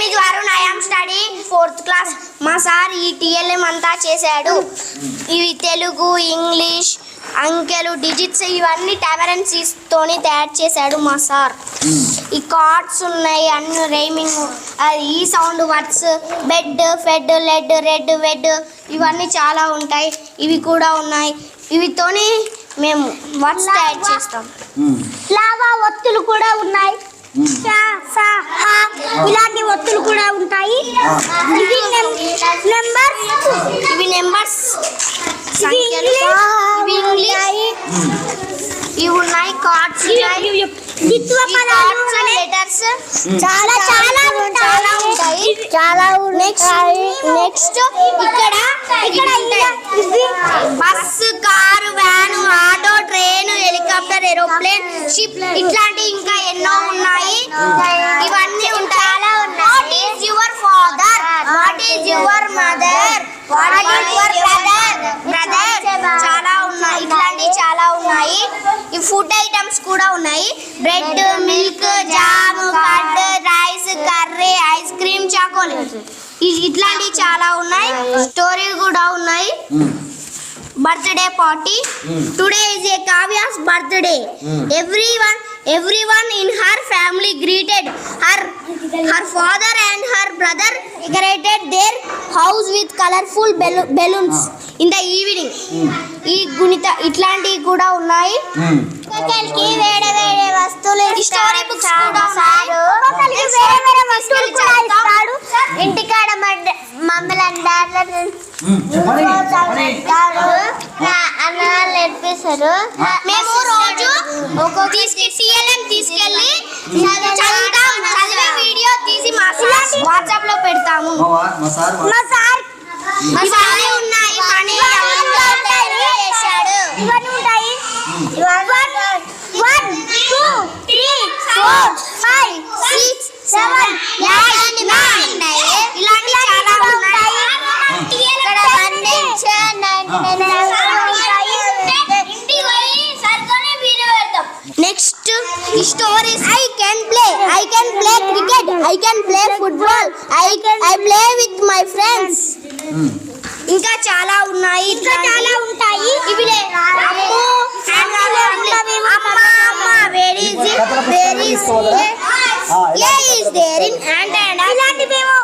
Name is Varun am study fourth class. మా sir ఈ TLM అంతా చేశాడు. ఇవి తెలుగు ఇంగ్లీష్ అంకెలు డిజిట్స్ ఇవన్నీ టామరెన్సీస్ తోని తయారు చేశాడు మా సార్. ఈ కార్డ్స్ ఉన్నాయి అన్ని రైమింగ్ ఈ sound words bed fed led red wed ఇవన్నీ చాలా ఉంటాయి. ఇవి కూడా ఉన్నాయి. ఇవితోని మేము వర్డ్స్ తయారు చేస్తాం. లావా ఒత్తులు కూడా ఉన్నాయి. ఇలాంటి ఒత్తులు కూడా ఉంటాయి. ఇవి నెంబర్ ఇవి నెంబర్స్. ఇవి ఇంగ్లీష్. ఉన్నాయి కార్డ్స్ ఉన్నాయి. లెటర్స్ చాలా చాలా చాలా ఉంటాయి. చాలా నెక్స్ట్ నెక్స్ట్ ఇక్కడ ఇక్కడ bus car van auto train helicopter aeroplane ship ఇట్లాంటి ఇంకా ఎన్నో ఉన్నాయి. ఇవన్నీ ఉంటాయి. What your father what is your mother what your brother brother ఉన్నాయి ఈ ఫుడ్ ఐటమ్స్ కూడా ఉన్నాయి bread milk jam curd rice curry ice cream chocolate ఇట్లాంటివి చాలా ఉన్నాయి స్టోరీ కూడా ఉన్నాయి birthday party today is a Kavya's birthday everyone everyone in her family greeted her her father and her brother decorated their house with colourful balloons in the evening. ఈ గుణిత ఇట్లాంటివి కూడా ఉన్నాయి. వేరే వేరే వస్తువులు స్టోరీ బుక్స్ కూడా ఉన్నాయి. ఒక్కొక్కరికి వేరే వేరే వస్తువులు కూడా ఇస్తాడు ఇంటికాడ మమ్మల్ని అన్నవాళ్ళు నేర్పిస్తారు. మేము రోజు తీసుకెళ్ళి చదువుతాం చదివే వీడియో తీసి మా వాట్సాప్లో పెడతాము. మా సార్ మా సార్ ఇవన్నీ ఉన్నాయి మనీ చేశాడు ఇవన్నీ ఉంటాయి one two three four five six seven eight nine ఇలాంటి చాలా ఉన్నాయి ఇక్కడ వన్ నుంచి next stories I can I can play cricket I can play football I I play with my friends ఇంకా చాలా ఉన్నాయి. ఇంకా చాలా ఉంటాయి. ఇవి ఇలాంటి మేము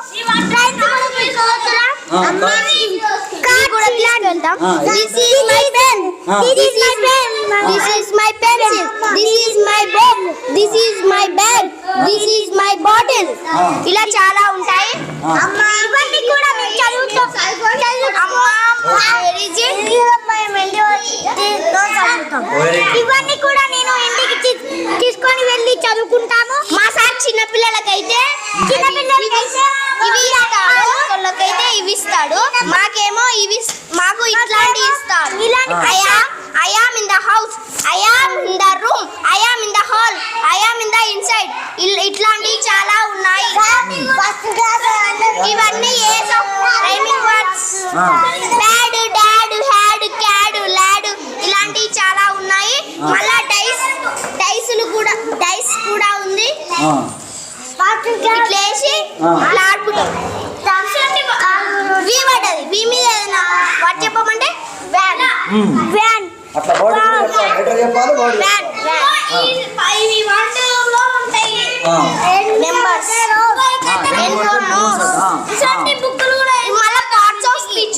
కూడా తీసుకెళ్తాం ఆ, దిస్ ఈజ్ మై పెన్ ఆ. This is my pen this is my pencil this is my book this is my bag this is my bottle ఆ. ఇలా చాలా ఉంటాయి ఆ. అమ్మా, ఇవన్నీ కూడా మేము చదువుతాం చదువుతాం. అమ్మా అమ్మ అట్లా బాడీ లెటర్ చెప్పాలి బాడీ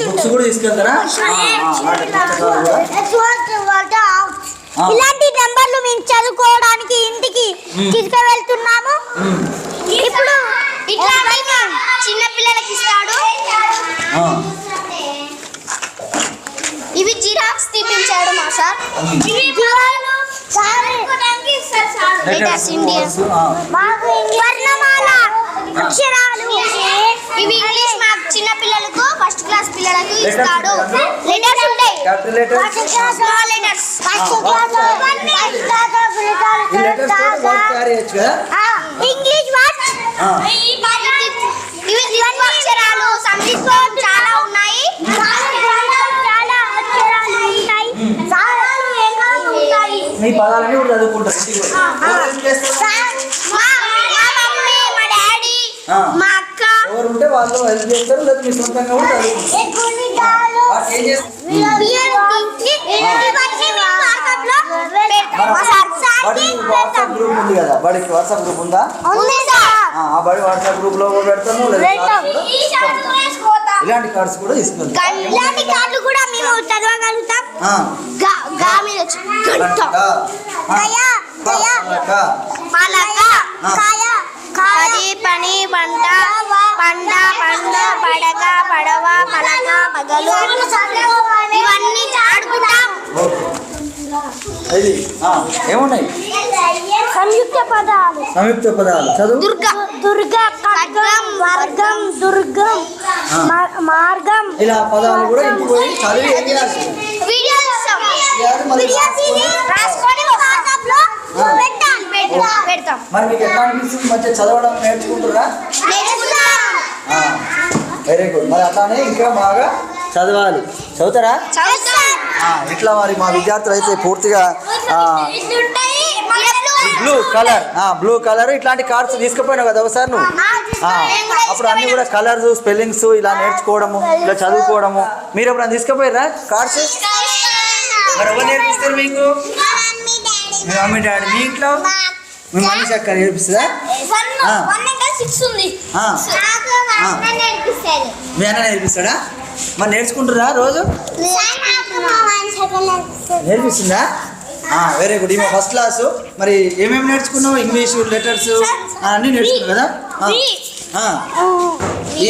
బుక్స్ కూడా తీసుకెళ్తారా? పుస్తకాలు కూడా. ఆ. ఇలాంటి నెంబర్లు మేము చదువుకోవడానికి ఇంటికి తీసుకువెళ్తున్నాము ఇప్పుడు ఇట్లా చిన్న పిల్లలకి ఇస్తాడు ఆ. ఇవి జిరాక్స్ తీపించాడు మా సార్ లెటర్స్ వర్ణమాల అక్షరాలు ఇవి ఇంగ్లీష్ మా చిన్న పిల్లలకు ఫస్ట్ క్లాస్ పిల్లలకు ఇస్తాడు లెటర్స్ ఉంటాయి లెటర్స్ ఇంగ్లీష్ ఇవి అక్షరాలు సంస్కృతం చాలా ఉన్నాయి చాలా అక్షరాలు ఉంటాయి చాలా ఉంటాయి మీ పదాలన్నీ కూడా చదువుకుంటారు. ఎవరు ఉంటే వాళ్ళు హెల్ప్ చేస్తారు లేదా మీ సొంతంగా కూడా చదువుకుంటారు. ఏం చేస్తారు బడి వాట్సాప్ గ్రూప్ ఉంది కదా బడికి వాట్సాప్ గ్రూప్ ఉందా? ఆ, ఆ బడి వాట్సాప్ గ్రూప్లో కూడా ఇలాంటి కార్డ్స్ కూడా తీసుకెళ్తాం. ఇలాంటి కార్డులు కూడా మేము చదవగలుగుతాం. పని పంట. పంట పండు పడక పడవ. పలక పగలు. ఇవన్నీ ఆడుకుంటాం ఓకే. ఇది ఆ, ఏమున్నాయి? సంయుక్త పదాలు. సంయుక్త పదాలు. చదువు? దుర్గా దుర్గ ఖడ్గం వర్గం దుర్గం మార్గం ఇలా పదాలు కూడా ఇంటికి పోయి చదివి ఏం చేయాలి మరి మీకు ఎట్లా అనిపిస్తుంది మంచిగా చదవడం నేర్చుకుంటురా నేర్చుకుంటాం వెరీ గుడ్ మరి అట్లానే ఇంకా బాగా చదవాలి. చదువుతారా? ఇట్లా మరి మా విద్యార్థులు అయితే పూర్తిగా బ్లూ కలర్ బ్లూ కలర్ ఇట్లాంటి కార్డ్స్ తీసుకుపోయినావు కదా ఒకసారి నువ్వు? అప్పుడు అన్ని కూడా కలర్స్ స్పెల్లింగ్స్ ఇలా నేర్చుకోవడము ఇలా చదువుకోవడము. మీరు ఎప్పుడైనా తీసుకుపోయారా కార్డ్స్ మరి ఎవరు నేర్పిస్తారు మీకు? మీ మమ్మీ డాడీ. మీ ఇంట్లో? మీ మమ్మీ చక్క నేర్పిస్తుందా? మీ అన్న నేర్పిస్తాడా. మరి నేర్చుకుంటురా రోజు? నేర్పిస్తుందా? వెరీ గుడ్ ఈమె ఫస్ట్ క్లాసు మరి ఏమేమి నేర్చుకున్నావు? ఇంగ్లీషు లెటర్స్ అన్నీ నేర్చుకున్నావు కదా. ఈ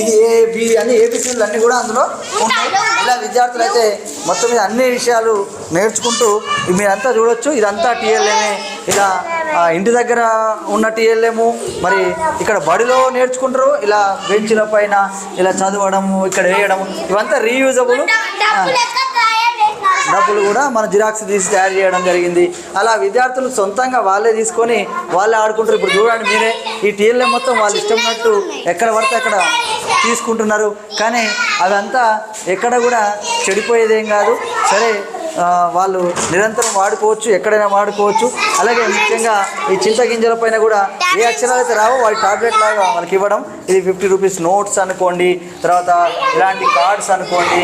ఇది ఏ బి అన్ని ఏబిసిలు అన్నీ కూడా అందులో ఉంటాయి. ఇలా విద్యార్థులు అయితే మొత్తం మీద అన్ని విషయాలు నేర్చుకుంటూ మీరంతా చూడొచ్చు. ఇదంతా టీఎల్ఏమే ఇలా ఇంటి దగ్గర ఉన్న టీఎల్ఏము మరి ఇక్కడ బడిలో నేర్చుకుంటారు. ఇలా బెంచ్ల పైన ఇలా చదవడము ఇక్కడ వేయడము. ఇవంతా రీయూజబుల్ డబ్బులు కూడా మన జిరాక్స్ తీసి తయారు చేయడం జరిగింది. అలా విద్యార్థులు సొంతంగా వాళ్ళే తీసుకొని వాళ్ళే ఆడుకుంటారు. ఇప్పుడు చూడండి మీరే ఈ టీఎల్ఏ మొత్తం వాళ్ళు ఇష్టం ఉన్నట్టు ఎక్కడ పడితే అక్కడ తీసుకుంటున్నారు. కానీ అదంతా ఎక్కడ కూడా చెడిపోయేదేం కాదు. సరే వాళ్ళు నిరంతరం వాడుకోవచ్చు ఎక్కడైనా వాడుకోవచ్చు. అలాగే ముఖ్యంగా ఈ చింతగింజల పైన కూడా ఏ అక్షరాలు అయితే రావో వాటి టాబ్లెట్ లాగా వాళ్ళకి ఇవ్వడం. ఇది ఫిఫ్టీ రూపీస్ నోట్స్ అనుకోండి తర్వాత ఇలాంటి కార్డ్స్ అనుకోండి.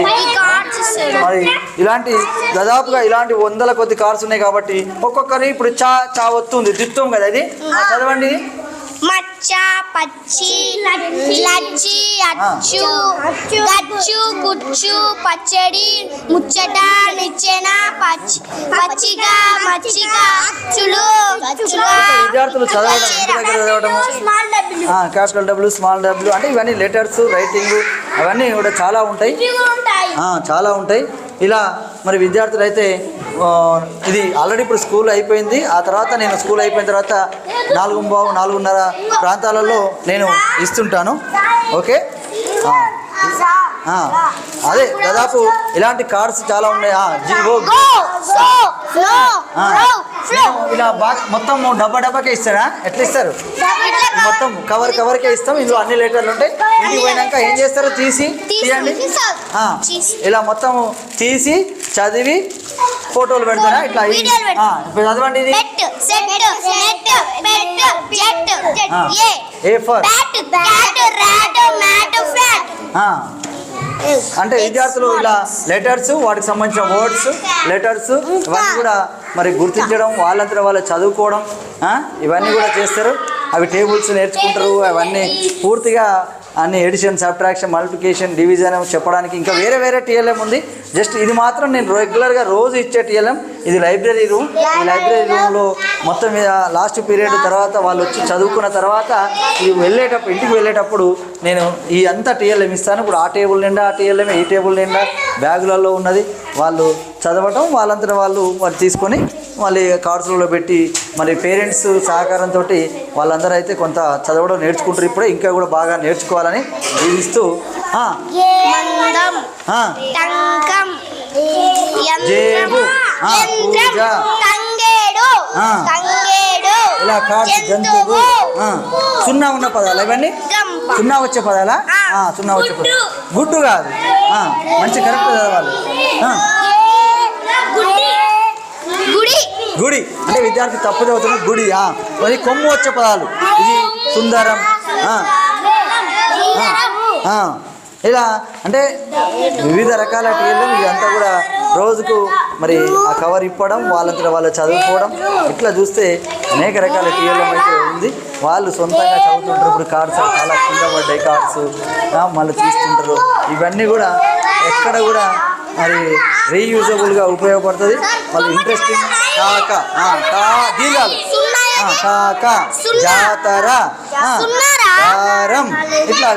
మరి ఇలాంటి దాదాపుగా ఇలాంటి వందల కొద్ది కార్స్ ఉన్నాయి కాబట్టి ఒక్కొక్కరి ఇప్పుడు చా చా వస్తుంది దిత్తం కదా ఇది. చదవండి మచ్చ పచ్చి లచ్చి అచ్చు గచ్చు గుచ్చు పచ్చడి ముచ్చట నిచ్చెన పచ్చి పచ్చిక మచ్చిక అచ్చులు విద్యార్థులు చదవడం క్యాపిటల్ డబ్ల్యూ స్మాల్ డబ్ల్యూ అంటే ఇవన్నీ లెటర్స్ రైటింగ్ అవన్నీ కూడా చాలా ఉంటాయి. చాలా ఉంటాయి. ఇలా మరి విద్యార్థులు అయితే ఇది ఆల్రెడీ ఇప్పుడు స్కూల్ అయిపోయింది. ఆ తర్వాత నేను స్కూల్ అయిపోయిన తర్వాత నాలుగు బావు నాలుగున్నర ప్రాంతాలలో నేను ఇస్తుంటాను. ఓకే? అదే దాదాపు ఇలాంటి కార్డ్స్ చాలా ఉన్నాయి. ఇలా బాగా మొత్తం డబ్బా డబ్బాకే ఇస్తారా? ఎట్లా ఇస్తారు? మొత్తం కవర్ కవర్కే ఇస్తాం. ఇందులో అన్ని లెటర్లు ఉంటాయి. ఇంటికి పోయినాక ఏం చేస్తారో? తీసి తీయండి. ఇలా మొత్తం తీసి చదివి ఫోటోలు పెడతారా? ఇట్లా ఇది- చదవండి ఇది. ఏ ఫర్ అంటే విద్యార్థులు ఇలా లెటర్స్ వాటికి సంబంధించిన వర్డ్స్ లెటర్స్ ఇవన్నీ కూడా మరి గుర్తించడం వాళ్ళంతా వాళ్ళు చదువుకోవడం ఇవన్నీ కూడా చేస్తారు. అవి టేబుల్స్ నేర్చుకుంటారు అవన్నీ పూర్తిగా అన్ని ఎడిషన్ సబ్ట్రాక్షన్ మల్టిప్లికేషన్ డివిజన్ చెప్పడానికి ఇంకా వేరే వేరే టీఎల్ఎం ఉంది. జస్ట్ ఇది మాత్రం నేను రెగ్యులర్గా రోజు ఇచ్చే టీఎల్ఎం. ఇది లైబ్రరీ రూమ్. ఈ లైబ్రరీ రూమ్లో మొత్తం మీద లాస్ట్ పీరియడ్ తర్వాత వాళ్ళు వచ్చి చదువుకున్న తర్వాత ఇది వెళ్ళేటప్పుడు ఇంటికి వెళ్ళేటప్పుడు నేను ఈ అంతా టీఎల్ఎం ఇస్తాను. ఇప్పుడు ఆ టేబుల్ నిండా ఆ టీఎల్ఎం ఈ టేబుల్ నిండా బ్యాగులలో ఉన్నది. వాళ్ళు చదవటం వాళ్ళంతా వాళ్ళు వాళ్ళు తీసుకొని మళ్ళీ కార్డ్స్లలో పెట్టి మళ్ళీ పేరెంట్స్ సహకారంతో వాళ్ళందరూ అయితే కొంత చదవడం నేర్చుకుంటారు. ఇప్పుడే ఇంకా కూడా బాగా నేర్చుకోవాలని జీవిస్తూ ఇలా కార్డ్స్ జంతువు. సున్నా ఉన్న పదాలు ఇవన్నీ సున్నా వచ్చే పదాలా? సున్నా వచ్చే. పదాలు. గుడ్డు కాదు. మంచి కరెక్ట్ చదవాలి ఆ, గుడి గుడి గుడి అంటే విద్యార్థి తప్పు చదువుతున్న గుడి ఆ, మరి కొమ్ము వచ్చే పదాలు. ఇది సుందరం ఇలా అంటే వివిధ రకాల టీలు ఇదంతా కూడా రోజుకు మరి ఆ కవర్ ఇప్పడం వాళ్ళంతా వాళ్ళు చదువుకోవడం ఇట్లా చూస్తే అనేక రకాల టీఎల్ఎం అయితే ఉంది. వాళ్ళు సొంతంగా చదువుతుంటారు. ఇప్పుడు కార్డ్స్ చాలా కింద పడ్డాయి కార్డ్స్. మళ్ళీ తీస్తుంటారు. ఇవన్నీ కూడా ఎక్కడ కూడా మరి రీయూజబుల్గా ఉపయోగపడుతుంది. మళ్ళీ ఇంట్రెస్టింగ్ కాక ఆ, కా దీర్ఘాలు కాక జాతర? కారం ఇట్లా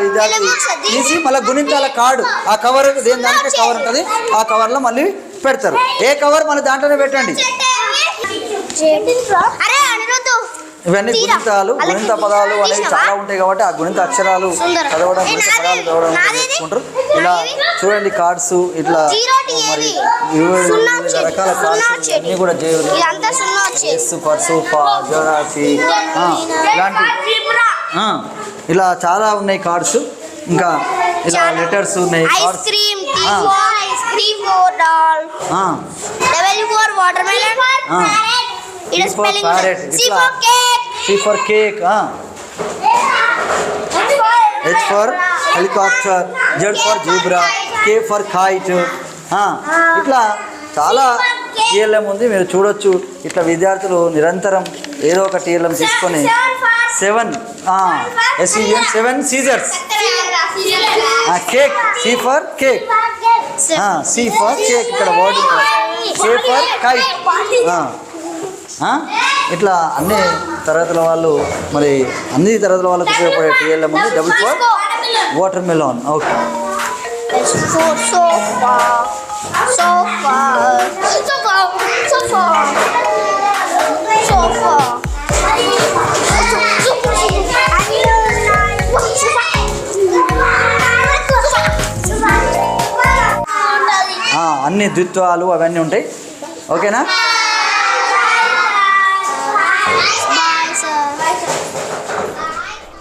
తీసి మళ్ళీ గుణించాల కార్డు ఆ కవర్ దేని దానికే కవర్ ఉంటుంది ఆ కవర్లో మళ్ళీ పెడతారు ఏ కవర్ మళ్ళీ దాంట్లోనే పెట్టండి ఇవన్నీ. గుణితాలు గుణిత పదాలు అనేవి? చాలా ఉంటాయి కాబట్టి ఆ గుణిత అక్షరాలు. చదవడం గుణిత పదాలు చదవడం? నేర్చుకుంటారు. ఇలా చూడండి కార్డ్స్ ఇట్లా మరి. రకాల కార్డ్స్. అన్నీ కూడా సూపర్ జోరాసి ఆ, ఇలాంటి ఆ, ఇలా చాలా ఉన్నాయి కార్డ్స్. ఇంకా ఇలా లెటర్స్ ఉన్నాయి ice cards. Cream T for ice cream for doll. Double for watermelon. ఆ. ఇక్కడ T for spelling parrot. C ఇట్లా. For cake C for cake H for helicopter Z for zebra K for kite ఇట్లా చాలా TLM ఉంది మీరు చూడొచ్చు. ఇట్లా విద్యార్థులు నిరంతరం ఏదో ఒక టీఎల్ఎం తీసుకొని seven S E N seven scissors cake C for cake C for cake ఇక్కడ వర్డ్ కే ఫర్ కైట్ ఇట్లా అన్ని తరగతుల వాళ్ళు మరి అన్ని తరగతుల వాళ్ళకు ఉపయోగపడే టీఎల్ఎం ఉంది. Double four watermelon okay అన్ని ద్విత్వాలు అవన్నీ ఉంటాయి. ఓకేనా